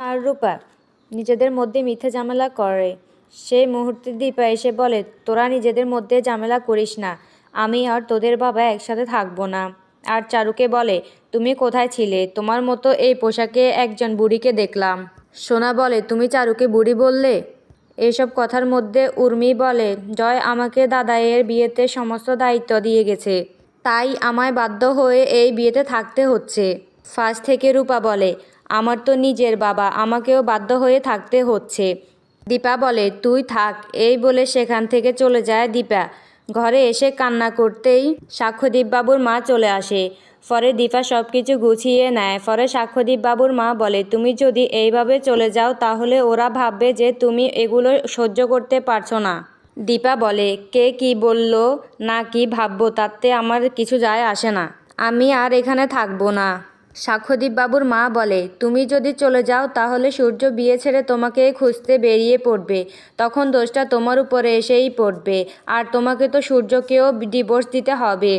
আর রূপা, নিজেদের মধ্যে মিথ্যে ঝামেলা করে। সেই মুহূর্তে দীপা এসে বলে, তোরা নিজেদের মধ্যে ঝামেলা করিস না। আমি আর তোদের বাবা একসাথে থাকব না। আর চারুকে বলে, তুমি কোথায় ছিলে? তোমার মতো এই পোশাকে একজন বুড়িকে দেখলাম। সোনা বলে, তুমি চারুকে বুড়ি বললে? এইসব কথার মধ্যে উর্মি বলে, জয় আমাকে দাদাইয়ের বিয়েতে সমস্ত দায়িত্ব দিয়ে গেছে। তাই আমায় বাধ্য হয়ে এই বিয়েতে থাকতে হচ্ছে। ফার্স্ট থেকে রূপা বলে আমার তো নিজের বাবা, আমাকেও বাধ্য হয়ে থাকতে হচ্ছে। দীপা বলে, তুই থাক। এই বলে সেখান থেকে চলে যায় দীপা। ঘরে এসে কান্না করতেই সাক্ষ্যদীপ বাবুর মা চলে আসে। ফরে দীপা সব কিছু গুছিয়ে নেয়। ফরে সাক্ষ্যদীপ বাবুর মা বলে, তুমি যদি এইভাবে চলে যাও, তাহলে ওরা ভাববে যে তুমি এগুলো সহ্য করতে পারছ না। দীপা বলে, কে কি বলল না কি ভাববো, তাতে আমার কিছু যায় আসে না। আমি আর এখানে থাকব না। সাক্ষ্যদীপ বাবুর মা বলে, তুমি যদি চলে যাও, তাহলে সূর্য বিয়ে ছেড়ে তোমাকে খুঁজতে বেরিয়ে পড়বে। তখন দোষটা তোমার উপরে এসেই পড়বে। আর তোমাকে তো সূর্যকেও ডিভোর্স দিতে হবে।